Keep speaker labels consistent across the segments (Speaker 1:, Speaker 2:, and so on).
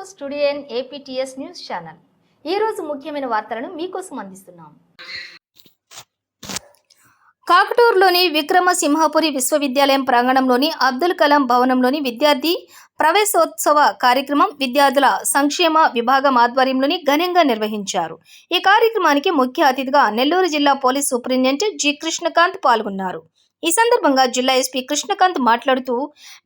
Speaker 1: To studio APTS news channel. ఈరోజు ముఖ్యమైన వార్తలను మీకోసం అందిస్తున్నాం. కాకటూరులోని విక్రమసింహపురి విశ్వవిద్యాలయం ప్రాంగణంలోని అబ్దుల్ కలాం భవనంలోని విద్యార్థి ప్రవేశోత్సవ కార్యక్రమం విద్యార్థుల సంక్షేమ విభాగం ఆధ్వర్యంలోని ఘనంగా నిర్వహించారు. ఈ కార్యక్రమానికి ముఖ్య అతిథిగా నెల్లూరు జిల్లా పోలీస్ సూపరింటెండెంట్ జి కృష్ణకాంత్ పాల్గొన్నారు. ఈ సందర్భంగా జిల్లా ఎస్పీ కృష్ణకాంత్ మాట్లాడుతూ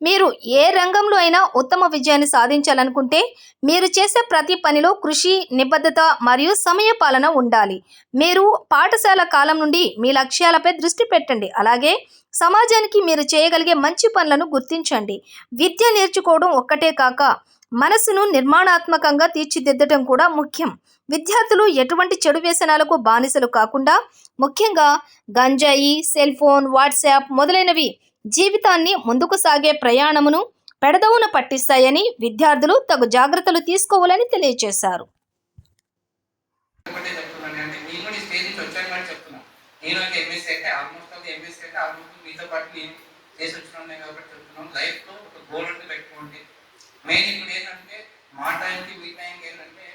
Speaker 1: మీరు ఏ రంగంలో అయినా ఉత్తమ విజయాన్ని సాధించాలనుకుంటే మీరు చేసే ప్రతి పనిలో కృషి నిబద్ధత మరియు సమయ పాలన ఉండాలి. మీరు పాఠశాల కాలం నుండి మీ లక్ష్యాలపై దృష్టి పెట్టండి. అలాగే సమాజానికి మీరు చేయగలిగే మంచి పనులను గుర్తించండి. విద్య నేర్చుకోవడం ఒక్కటే కాక మనసును నిర్మాణాత్మకంగా తీర్చిదిద్దడం కూడా ముఖ్యం. విద్యార్థులు ఎటువంటి చెడు వ్యసనాలకు బానిసలు కాకుండా ముఖ్యంగా గంజాయి సెల్ ఫోన్ వాట్సాప్ మొదలైనవి జీవితాన్ని ముందుకు సాగే ప్రయాణమును పెడదవున పట్టిస్తాయని విద్యార్థులు తగు జాగ్రత్తలు తీసుకోవాలని తెలియజేశారు
Speaker 2: ఒకటే చెప్తున్నాను అంటే నేను కూడా ఈ స్టేజ్ నుంచి వచ్చాను కానీ చెప్తున్నా నేను అయితే ఎంఎస్సీ అయితే ఆల్మోస్ట్ అది ఎంఎస్సీ అయితే ఆల్మోస్ట్ మీతో పాటు నేను చేసి వచ్చినాను కాబట్టి చెప్తున్నాను. లైఫ్లో ఒక గోల్ అంటే పెట్టుకోండి. మెయిన్ ఇప్పుడు ఏంటంటే మా టైంకి మీ టైంకి ఏంటంటే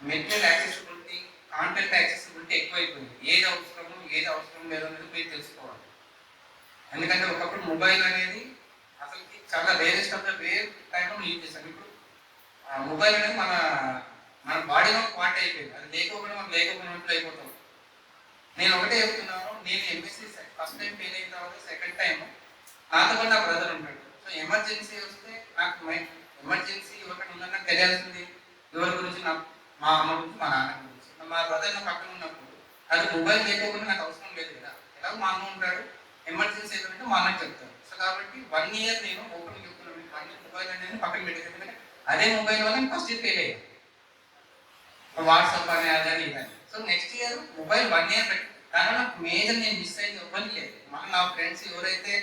Speaker 2: మెటీరియల్ యాక్సెసిబిలిటీ కాంటెంట్ యాక్సెసిబిలిటీ ఎక్కువైపోయింది. ఏది అవసరము ఏది అవసరం లేదు అనేది మీరు తెలుసుకోవాలి. ఎందుకంటే ఒకప్పుడు మొబైల్ అనేది అసలుకి చాలా రేరెస్ట్ ఆఫ్ ద రేర్ టైంలో యూజ్ చేస్తాం ఇప్పుడు మొబైల్ అనేది మన మన బాడీలో పార్ట్ అయిపోయింది. అది లేకపోతే మనం లేకపోయినట్లు అయిపోతాం. నేను ఒకటే చెప్తున్నాను నేను ఎంఎస్సీ ఫస్ట్ టైం ఫెయిల్ అయిన తర్వాత సెకండ్ టైం నాతో కూడా నా బ్రదర్ ఉంటాడు సో ఎమర్జెన్సీ వస్తే నాకు ఎమర్జెన్సీ ఒకటి ఉందని నాకు తెలియాల్సింది. ఎవరి గురించి? నా మా అమ్మ గురించి మా నాన్న గురించి. మా బ్రదర్ నా పక్కన ఉన్నప్పుడు అది మొబైల్ లేకపోతే నాకు అవసరం లేదు కదా. ఎలా మా అన్న ఉంటాడు ఎమర్జెన్సీ ఏదంటే మా అన్నకి చెప్తాను సో కాబట్టి వన్ ఇయర్ నేను ఓపెన్ చెప్తున్నాను. వన్ ఇయర్ మొబైల్ అనేది పక్కన పెట్టేది ఎందుకంటే అదే మొబైల్ వల్ల ఫస్ట్ ఇయర్ ఫెయిల్ అయ్యాను వాట్సాప్ అని అదని ఇదని. So next year mobile one year పెట్టి దానివల్ల నాకు మేజర్ నేను మిస్ అయింది ఇవ్వని లేదు మన నా ఫ్రెండ్స్ ఎవరైతే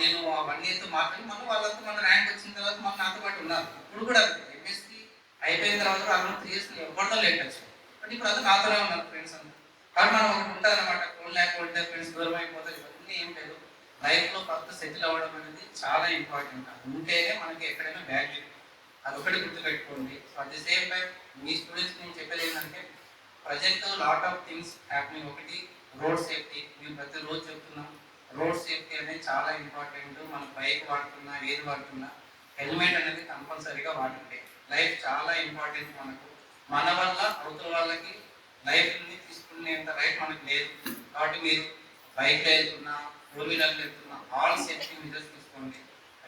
Speaker 2: నేను వన్ ఇయర్తో మాట్లాడి మనం వాళ్ళతో మన ర్యాంక్ వచ్చిన తర్వాత మన నాతో పాటు ఉన్నారు. ఇప్పుడు కూడా ఎంఎస్సి అయిపోయిన తర్వాత కూడా త్రీ ఇయర్స్ ఎవరితో లేట్ వచ్చారు బట్ ఇప్పుడు అది నాతోనే ఉన్నారు ఫ్రెండ్స్ అందరూ. కాబట్టి మనం ఒకటి ఉంటుంది అనమాట ఫోన్ లేకపోతే ఫ్రెండ్స్ దూరం అయిపోతుంది ఇవన్నీ ఏం లేదు. లైఫ్లో కొత్త సెటిల్ అవ్వడం అనేది చాలా ఇంపార్టెంట్ ఉంటేనే మనకి ఎక్కడైనా వాల్యూ ఒకటి గుర్తుపెట్టుకోండి. So at the same time me students నేను చెప్పేది ఏంటంటే present lot of things happening ఒకటి రోడ్ సేఫ్టీ. మేము ప్రతిరోజు చెప్తున్నాం రోడ్ సేఫ్టీ అనేది చాలా ఇంపార్టెంట్. మనం బైక్ వాడుతున్నా ఏది వాడుతున్నా హెల్మెట్ అనేది కంపల్సరీగా వాడండి లైఫ్ చాలా ఇంపార్టెంట్ మనకు. మన వల్ల అవతల వాళ్ళకి లైఫ్ని తీసుకునేంత రైట్ మనకు లేదు. కాబట్టి మీరు బైక్లో వెళ్తున్నా టూ వీలర్లో వెళ్తున్నా ఆల్ సేఫ్టీ మెజర్స్ తీసుకోండి.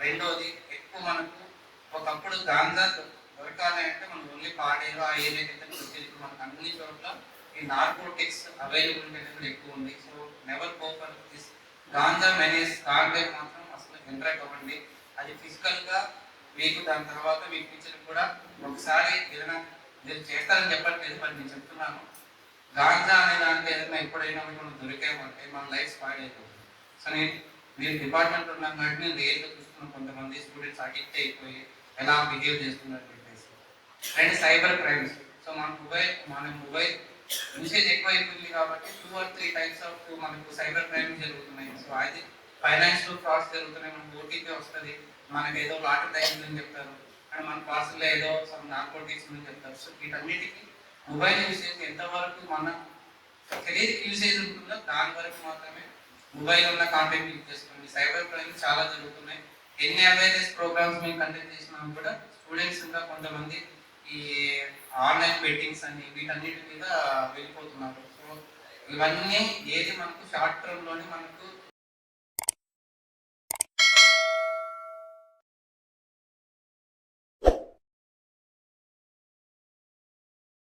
Speaker 2: రెండోది ఎక్కువ మనకు ఒకప్పుడు గాంజా దొరకాలి అంటే మనం ఓన్లీ పాడేరు ఆ ఏరియాకి అయితే ఇప్పుడు మనకు అన్ని చోట్ల ఈ నార్కోటిక్స్ అవైలబిలిటీ అనేది ఎక్కువ ఉంది. So never go for this ganja menace కార్బేట్ మాత్రం అసలు ఎంట్రాక్ అవ్వండి. అది ఫిజికల్గా మీకు దాని తర్వాత మీ ఫ్యూచర్ కూడా ఒకసారి ఏదైనా మీరు చేస్తారని చెప్పట్లేదు మరి నేను చెప్తున్నాను. గాంజా అనే దానికి ఏదైనా ఎప్పుడైనా మనం దొరికామంటే మన లైఫ్ స్పాయిల్ అయిపోతుంది. సో నేను మీరు డిపార్ట్మెంట్ ఉన్నాం కాబట్టి నేను రేట్లో చూస్తున్నాను కొంతమంది స్టూడెంట్స్ అడిక్ట్ అయిపోయి ఎలా బిహేవ్ చేస్తున్నారు చెప్పేసి. అండ్ సైబర్ క్రైమ్స్ సో మన మొబైల్ మన మొబైల్ యూసేజ్ ఎక్కువ అయిపోయింది కాబట్టి two or three types of మనకు సైబర్ క్రైమ్ జరుగుతున్నాయి. సో అది ఫైనాన్షియల్ ఫ్రాడ్స్ జరుగుతున్నాయి మనకు ఓటీపీ వస్తుంది మనకి ఏదో లాటరీ తగ్గిందని చెప్తారు అండ్ మన పార్సల్లో ఏదో సమ్ నార్కోటిక్స్ అని చెప్తారు. సో వీటన్నిటికీ మొబైల్ యూసేజ్ ఎంతవరకు మన కెరీర్ యూసేజ్ ఉంటుందో దాని వరకు మాత్రమే మొబైల్ ఉన్న కాంటెంట్ యూజ్ చేసుకోండి. సైబర్ క్రైమ్ చాలా జరుగుతున్నాయి. ఎన్ని అవేర్నెస్ ప్రోగ్రామ్స్ మేము కండక్ట్ చేసినా కూడా స్టూడెంట్స్ ఇంకా కొంతమంది ఈ ఆన్లైన్ బెట్టింగ్స్ అని వీటన్నిటి మీద వెళ్ళిపోతున్నారు. సో ఇవన్నీ ఏది మనకు షార్ట్ టర్మ్లోనే మనకు